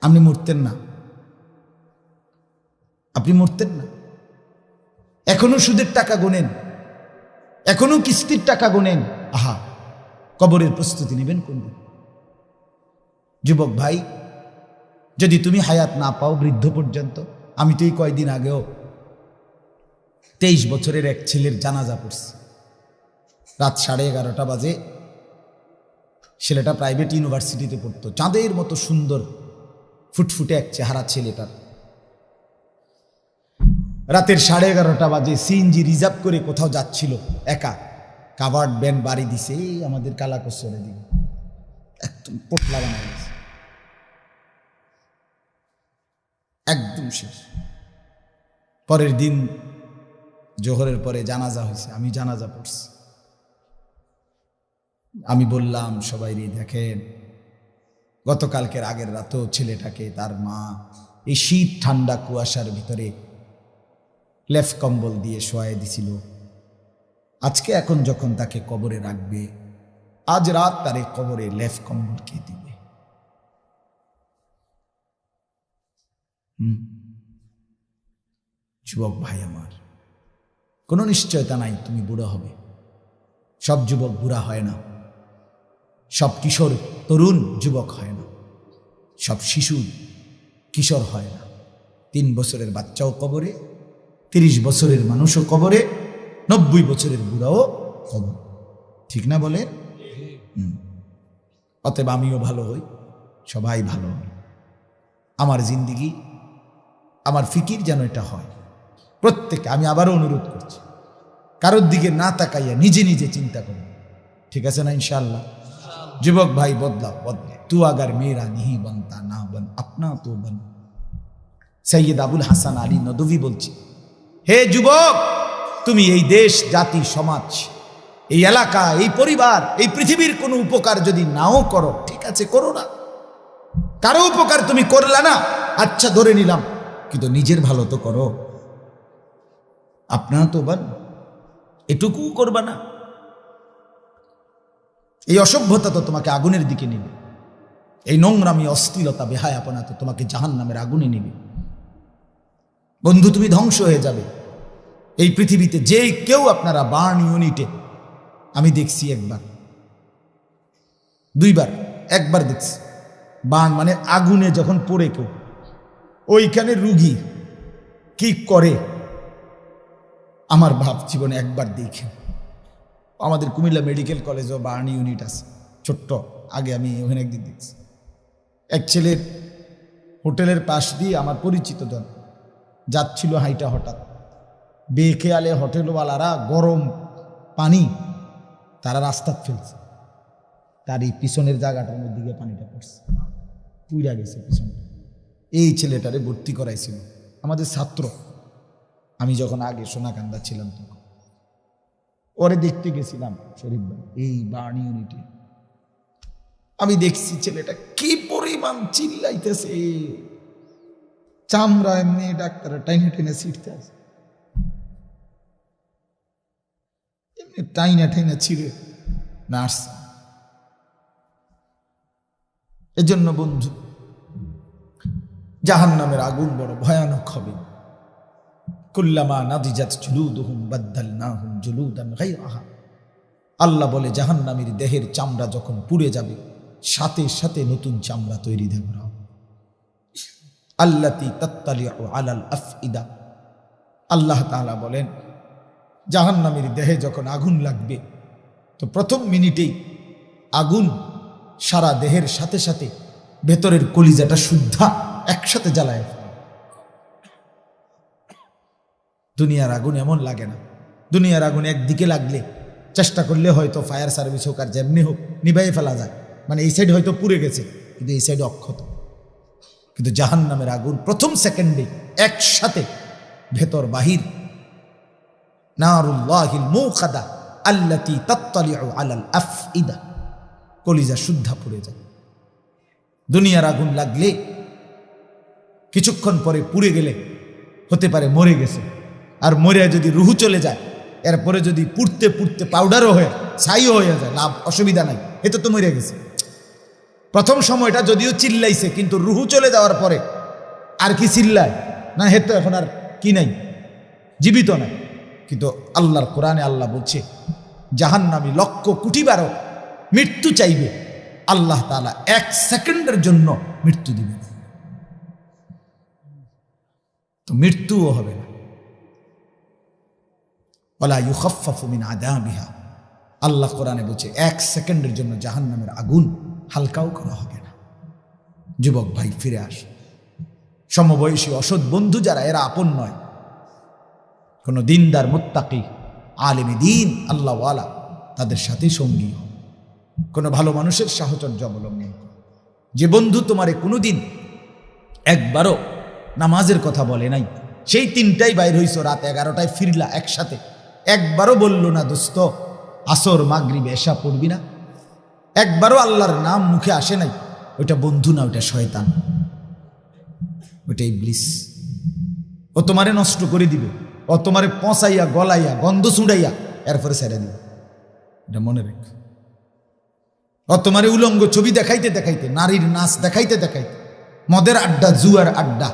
আপনি মরতেন না। আপনি মরতেন না। এখনও সুদের টাকা গোনেন। এখনও কিস্তির টাকা গোনেন। আহা, কবরের প্রস্তুতি নেবেন কোনদিন যুবক ভাই, যদি তুমি হায়াত না পাও বৃদ্ধ পর্যন্ত, আমি তো এই কয়দিন আগেও তেইশ বছরের এক ছেলের জানাজা পড়ছি। রাত সাড়ে এগারোটা বাজে। ছেলেটা প্রাইভেট ইউনিভার্সিটিতে পড়তো। চাঁদের মতো সুন্দর ফুটফুটে এক চেহারা ছেলেটার। রাতের সাড়ে এগারোটা বাজে সিএনজি রিজার্ভ করে কোথাও যাচ্ছিল, একা। কাভার্ড ব্যান বাড়ি দিছে, এই আমাদের কালাকসরের দিকে একদম পোটলা বানা গেছে একদম শেষ। পরের দিন জোহরের পরে জানাজা হয়েছে, আমি জানাজা পড়ছি। আমি বললাম, সবাই দেখেন গতকালকের আগের রাতেও ছেলেটাকে তার মা এই শীত ঠান্ডা কুয়াশার ভিতরে লেফ কম্বল দিয়ে শোয়াই দিছিল। আজকে এখন যখন তাকে কবরে রাখবে, আজ রাত তারে কবরে লেফ কম্বল কে দিবে? যুবক ভাই আমার, কোনো নিশ্চয়তা নাই, তুমি বুড়ো হবে। সব যুবক বুড়া হয় না। সব কিশোর তরুণ যুবক হয় না। সব শিশু কিশোর হয় না। তিন বছরের বাচ্চাও কবরে, তিরিশ বছরের মানুষও কবরে, নব্বই বছরের বুড়াও কবর। ঠিক না বলে। অতএব আমিও ভালো হই, সবাই ভালো আমার জিন্দিগি, আমার ফিকির যেন এটা হয়। প্রত্যেকে আমি আবারও অনুরোধ করছি, কারোর দিকে না তাকাইয়া নিজে নিজে চিন্তা করুন। ঠিক আছে না ইনশাল্লাহ যুবক ভাই বদলা বদলে। তু আগার মেরা নিহি বনতা না বন, আপনা তো বন। সৈয়দ আবুল হাসান আলী নদভি বলছি, হে যুবক, তুমি এই দেশ, জাতি, সমাজ, এই এলাকা, এই পরিবার, এই পৃথিবীর কোনো উপকার যদি নাও করো, ঠিক আছে, করো না। কারও উপকার তুমি করলে না আচ্ছা ধরে নিলাম, কিন্তু নিজের ভালো তো করো। আপনারা তো বান এটুকু করবা না। এই অসভ্যতা তো তোমাকে আগুনের দিকে নেবে। এই নোংরামি অস্থিলতা বেহায়াপনা তো তোমাকে জাহান নামের আগুনে নেবে। বন্ধু, তুমি ধ্বংস হয়ে যাবে। এই পৃথিবীতে যে কেউ আপনারা বার্ন ইউনিটে, আমি দেখছি একবার। দুইবার, একবার দেখছি। বার্ন মানে আগুনে যখন পড়ে কেউ, ওইখানে রুগী কি করে? আমার ভাব জীবনে একবার দেখে। আমাদের কুমিল্লা মেডিকেল কলেজও বার্ন ইউনিট আছে। ছোট্ট, আগে আমি ওখানে একদিন দেখছি। এক ছেলের হোটেলের পাশ দিয়ে আমার পরিচিত জন যাচ্ছিল হাইটা হঠাৎ। বেখেয়ালে হোটেলওয়ালারা গরম পানি তারা রাস্তা ফেলছে। তার এই পিছনের জায়গাটার মধ্যে গিয়ে পানিটা পড়ছে। পুইরা গেছে পিছনে। এই ছেলেটারে ভর্তি করাইছিল। আমাদের ছাত্র। আমি যখন আগে সোনাকান্দা ছিলাম তখন। ওরে দেখতে গেছিলাম শরীফ ভাই, এই বার্ন ইউনিটে আমি দেখছি ছেলেটা কি পরিমাণ চিল্লাইতেছে। চামড়া এমনি ডাক্তার টাইনে টেনে ছিটতে আছে এমনি টাইনা টাইনা ছিঁড়ে নার্স। এজন্য বন্ধু জাহান নামের আগুন বড় ভয়ানক হবে। কুল্লামা নাদিজাত জুলুদুহুম বাদ্দালনাহুম জুলুদান গায়রাহা। আল্লাহ বলে, জাহান্নামীর দেহের চামড়া যখন পুড়ে যাবে, সাথে সাথে নতুন চামড়া তৈরি দেবে আল্লাতি তাত্তালিউ আলাল আফইদা। আল্লাহ তাআলা বলেন, জাহান্নামীর দেহে যখন আগুন লাগবে, তো প্রথম মিনিটেই আগুন সারা দেহের সাথে সাথে ভেতরের কলিজাটা শুদ্ধা একসাথে জ্বালায় দুনিয়ার আগুন এমন লাগে না। দুনিয়ার আগুন একদিকে লাগলে চেষ্টা করলে হয়তো ফায়ার সার্ভিস হোক আর যেমনি হোক নিভাইয়ে ফেলা যায়। মানে এই সাইড হয়তো পুড়ে গেছে, কিন্তু এই সাইড অক্ষত। কিন্তু জাহান নামের আগুন প্রথম সেকেন্ডে একসাথে ভেতর বাহির। মৌকাদা আল্লাতি আলাল আফইদা। কলিজা শুদ্ধা পুড়ে যায়। দুনিয়ার আগুন লাগলে কিছুক্ষণ পরে পুড়ে গেলে হতে পারে মরে গেছে। আর মরে যদি রুহু চলে যায়, এরপরে যদি পুড়তে পুড়তে পাউডারও হয়ে, ছাইও হয়ে যায়, লাভ, অসুবিধা নাই। এতে তো মরে গেছে। প্রথম সময়টা যদিও চিল্লাইছে, কিন্তু রুহু চলে যাওয়ার পরে আর কি চিল্লায়? না, হে তো এখন আর কি নাই? জীবিত নাই। কিন্তু আল্লাহর কোরআনে আল্লাহ বলছে, জাহান্নামী লক্ষ কোটি বারো মৃত্যু চাইবে। আল্লাহ তাআলা এক সেকেন্ডের জন্য মৃত্যু দিবে তো মৃত্যুও হবে না। ওলা ইউখাফাফু মিন আদাবিহা আল্লাহ কোরআনে বলছে, এক সেকেন্ডের জন্য জাহান্নামের আগুন হালকাও করা হবে না। যুবক ভাই, ফিরে আস। সমবয়সী অসৎ বন্ধু যারা, এরা আপন নয়। কোনো দিনদার মুত্তাকি, আলেমে দিন আল্লাহওয়ালা তাদের সাথে সঙ্গী হও। কোনো ভালো মানুষের সাহচর্য অবলম্বন। যে বন্ধু তোমারে কোনোদিন একবারও নামাজের কথা বলে নাই, সেই তিনটাই বাইর হইছ, রাত এগারোটায় ফিরলা একসাথে। একবারও বলল না, দোস্ত, আসর, মাগরিব এসা পড়বি না। একবারও আল্লাহর নাম মুখে আসে নাই। ওইটা বন্ধু না, ওইটা শয়তান। ওইটাই ব্লিস ও তোমারে নষ্ট করে দিবে। ও তোমারে পঁচাইয়া, গলাইয়া, গন্ধ ছুড়াইয়া এরপরে ছেড়ে দিবে। এটা মনে রেখ। ও তোমারে উলঙ্গ ছবি দেখাইতে দেখাইতে, নারীর নাচ দেখাইতে দেখাইতে, মদের আড্ডা, জুয়ার আড্ডা,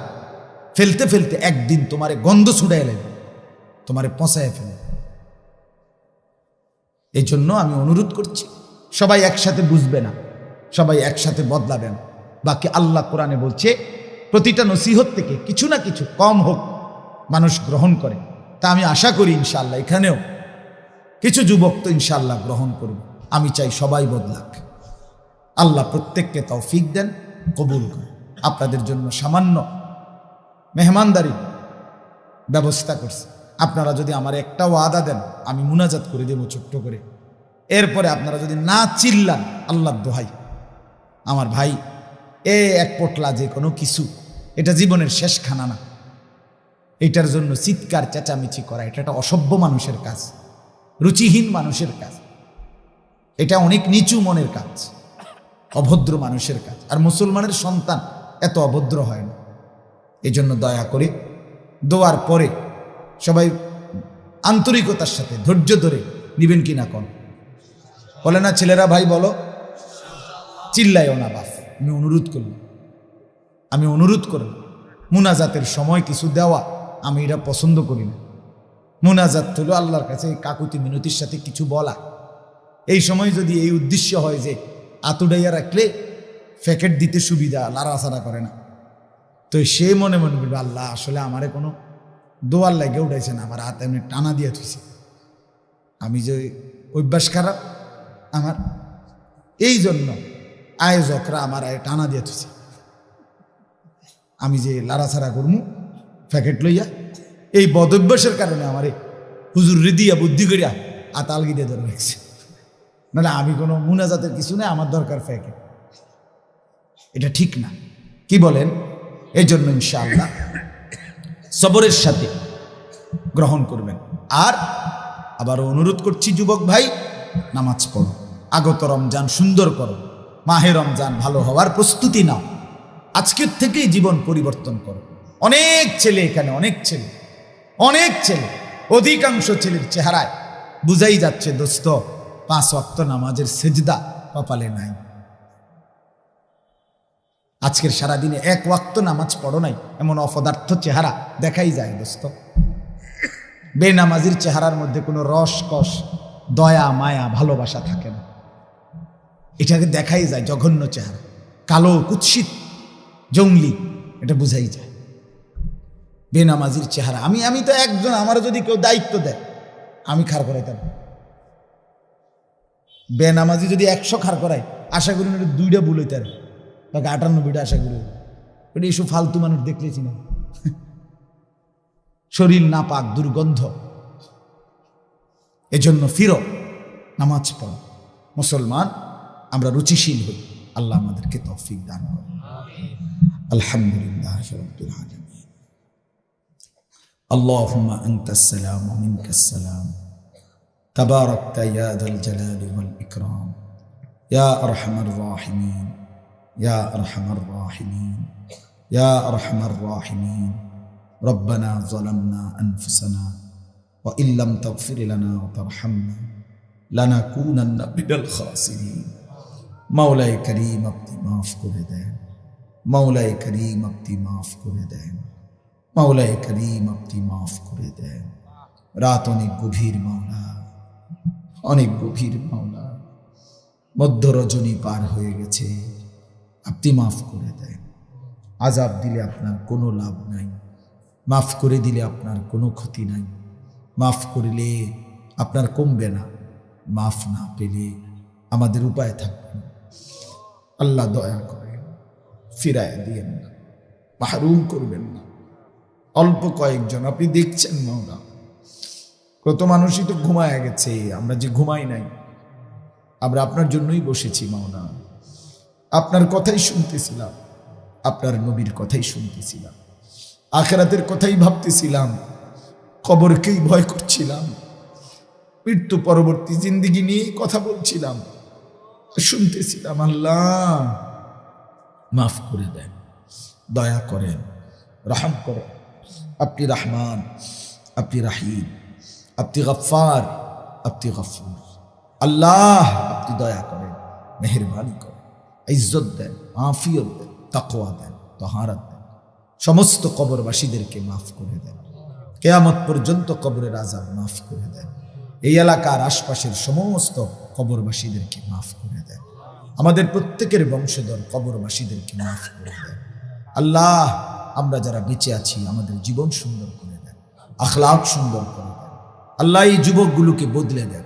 ফেলতে ফেলতে একদিন তোমারে গন্ধ ছুড়াই লাগবে তোমারে পচায় ফেলে এই জন্য আমি অনুরোধ করছি, সবাই একসাথে বুঝবে না, সবাই একসাথে বদলাবে না। বাকি আল্লাহ কোরআনে বলছে, প্রতিটা নসিহত থেকে কিছু না কিছু কম হোক, মানুষ গ্রহণ করে। তা আমি আশা করি ইনশাল্লাহ এখানেও কিছু যুবক তো ইনশাল্লাহ গ্রহণ করবে। আমি চাই সবাই বদলাক। আল্লাহ প্রত্যেককে তৌফিক দেন, কবুল করে আপনাদের জন্য সামান্য মেহমানদারি ব্যবস্থা করছে। আপনারা যদি আমার একটা ওয়াদা দেন, আমি মুনাজাত করে দেব ছোট্ট করে। এরপরে আপনারা যদি না চিল্লান আল্লাহ দোহাই। আমার ভাই, এ এক পোটলা যে কোনো কিছু, এটা জীবনের শেষ খানা না। এটার জন্য চিৎকার, চেঁচামেচি করা, এটা একটা অসভ্য মানুষের কাজ, রুচিহীন মানুষের কাজ। এটা অনেক নিচু মনের কাজ, অভদ্র মানুষের কাজ। আর মুসলমানের সন্তান এত অভদ্র হয় না। এই জন্য দয়া করে দোয়ার পরে সবাই আন্তরিকতার সাথে ধৈর্য ধরে নিবেন কি না কন? বলে না, ছেলেরা ভাই বলো চিল্লাইও না বাপ আমি অনুরোধ করলাম। আমি অনুরোধ করলাম, মুনাজাতের সময় কিছু দেওয়া আমি এটা পছন্দ করি না। মুনাজাত হলো আল্লাহর কাছে এই কাকুতি মিনতির সাথে কিছু বলা। এই সময় যদি এই উদ্দেশ্য হয় যে আতুডাইয়া রাখলে প্যাকেট দিতে সুবিধা লাড়াছাড়া করে না। তো সে মনে মনে বলবে, আল্লাহ, আসলে আমারে কোনো দোয়ার লাগে উঠাইছে না আমার হাতে এমনি টানা দিয়ে থুইছে। আমি যে অভ্যাস খারাপ, আমার এই জন্য আয়োজকরা আমার আয় টানা দিয়ে থুইছে। আমি যে লাড়াছাড়া করমু, প্যাকেট লইয়া, এই বদভ্যাসের কারণে আমারে হুজুর দিয়া বুদ্ধি করিয়া আতালগি দিয়ে ধরে রাখছে। নাহলে আমি কোনো মুনাজাতের কিছু নেই, আমার দরকার প্যাকেট। এটা ঠিক না। কি বলেন? এই জন্য ইনশাআল্লাহ সবরের সাথে গ্রহণ করবেন। আর আবার অনুরোধ করছি, যুবক ভাই, নামাজ পড়ো, আগত রমজান সুন্দর করো, মাহে রমজান ভালো হওয়ার প্রস্তুতি নাও, আজকের থেকেই জীবন পরিবর্তন করো। অনেক ছেলে এখানে, অনেক ছেলে অনেক ছেলে, অধিকাংশ ছেলের চেহারায় বুঝাই যাচ্ছে, দোস্ত, পাঁচ অক্ত নামাজের সেজদা কপালে নাই। আজকের সারাদিনে এক ওয়াক্ত নামাজ পড়ো নাই, এমন অপদার্থ চেহারা দেখাই যায় দোস্ত। বেনামাজির চেহারার মধ্যে কোনো রস কস দয়া, মায়া, ভালোবাসা থাকে না। এটাকে দেখাই যায় জঘন্য চেহারা, কালো, কুৎসিত, জঙ্গলি, এটা বুঝাই যায়। বেনামাজির চেহারা, আমি আমি তো একজন আমার যদি কেউ দায়িত্ব দেয়, আমি খাড় করাইতাম। বেনামাজি যদি একশো খার করায়, আশা করি দুইটা ভুল হইতে পারে তাকে আটানব্বইটা আশা করি ওটা এইসব ফালতু মানুষ দেখলেছি না শরীর না পাক দুর্গন্ধ এজন্য ফিরো নামাজ পড়ো মুসলমান আমরা রুচিশীল হই আল্লাহ আমাদেরকে তৌফিক দান করে আলহামদুলিল্লাহ রব্বিল আলামিন اللهم أنت السلام ومنك السلام تباركت يا ذا الجلال والإكرام يا أرحم الراحمين يا أرحم الراحمين يا أرحم الراحمين ربنا ظلمنا أنفسنا وإن لم تغفر لنا وترحمنا لنكونن من الخاسرين মাওলায় করিম আপনি মাফ করে দেন মাওলায় করিম আপনি মাফ করে দেন মাওলায় করিম আপনি মাফ করে দেন রাত অনেক গভীর মাওলা অনেক গভীর মাওলা মধ্য রজনী পার হয়ে গেছে আপনি মাফ করে দেন। আজাব দিলে আপনার কোনো লাভ নাই। মাফ করে দিলে আপনার কোনো ক্ষতি নাই। মাফ করিলে আপনার কমবে না। মাফ না পেলে আমাদের উপায় থাকবে না। আল্লাহ দয়া করেন, ফিরায় দিয়েন না, মাহরুম করবেন না। অল্প কয়েকজন, আপনি দেখছেন মাওলা, কত মানুষই তো ঘুমায় গেছে, আমরা যে ঘুমাই নাই। আমরা আপনার জন্যই বসেছি মাওলা। আপনার কথাই শুনতেছিলাম। আপনার নবীর কথাই শুনতেছিলাম। আখেরাতের কথাই ভাবতেছিলাম। কবরকেই ভয় করছিলাম। মৃত্যু পরবর্তী জিন্দিগি নিয়েই কথা বলছিলাম। শুনতেছিলাম, আল্লাহ, মাফ করে দেন, দয়া করেন, রাহাম করেন। আপনি রাহমান, আপনি রাহিম, আপনি গফার আপনি গফুর আল্লাহ, আপনি দয়া করেন, মেহরবানি ইজ্জত দেন আফিয়ত দেন তাকোয়া দেন, তহারাত দেন। সমস্ত কবরবাসীদেরকে মাফ করে দেন। কেয়ামত পর্যন্ত কবরের আজাব মাফ করে দেন। এই এলাকার আশপাশের সমস্ত কবরবাসীদেরকে মাফ করে দেন। আমাদের প্রত্যেকের বংশধর কবরবাসীদেরকে মাফ করে দেন। আল্লাহ, আমরা যারা বেঁচে আছি, আমাদের জীবন সুন্দর করে দেন আখলাক সুন্দর করে দেন। আল্লাহ এই যুবকগুলোকে বদলে দেন,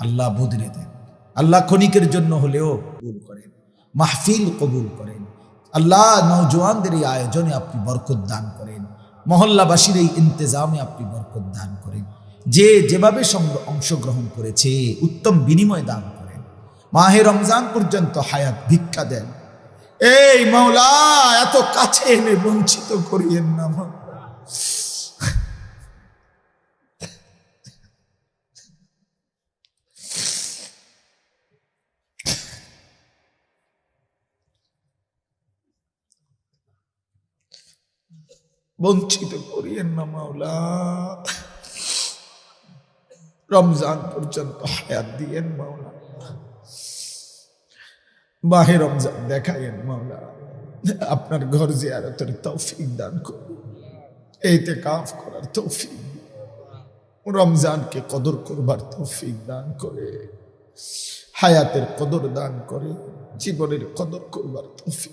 আল্লাহ বদলে দেন। আল্লাহ ক্ষণিকের জন্য হলেও কবুল করেন। মাহফিল কবুল করেন। আল্লাহ নৌজওয়ানদের এই আয়োজনে আপনি বরকত দান করেন। মহল্লাবাসীর এই ইন্তজামে আপনি বরকত দান করেন। যে যেভাবে অংশগ্রহণ করেছে, উত্তম বিনিময় দান করেন। মাহে রমজান পর্যন্ত হায়াত ভিক্ষা দেন। এই মাওলা এত কাছে এনে বঞ্চিত করিয়েন না মাওলা। বঞ্চিত করিয়েন না মাওলা, রমজান পর্যন্ত হায়াত দিয়েন মাওলা। বাহে রমজান দেখাইয়েন মাওলা। আপনার ঘর যে জিয়ারতের তৌফিক দান করুন। এইতে কাফ করার তৌফিক রমজানকে কদর করবার তৌফিক দান করে। হায়াতের কদর দান করে। জীবনের কদর করবার তৌফিক।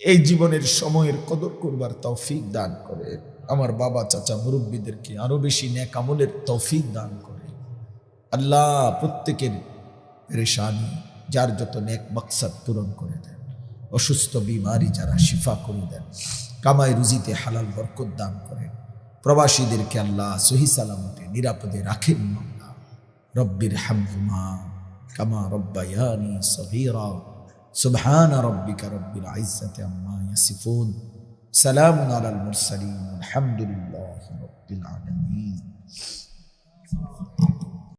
এই জীবনের সময়ের কদর করবার তৌফিক দান করে। আমার বাবা, চাচা, মুরব্বীদেরকে আরও বেশি ন্যাক আমলের তৌফিক দান করে। আল্লাহ প্রত্যেকের রেশানি যার যত ন্যাক মকসাদ পূরণ করে দেন। অসুস্থ, বিমারি যারা শিফা করে দেন, কামাই রুজিতে হালাল বরকত দান করেন। প্রবাসীদেরকে আল্লাহ সহি সালামতে নিরাপদে রাখেন মাওলা। রব্বির হামহুমা, কামা রব্বায়ানি সগীরা। سبحان ربك رب العزة عما يصفون. سلام على المرسلين والحمد لله رب العالمين.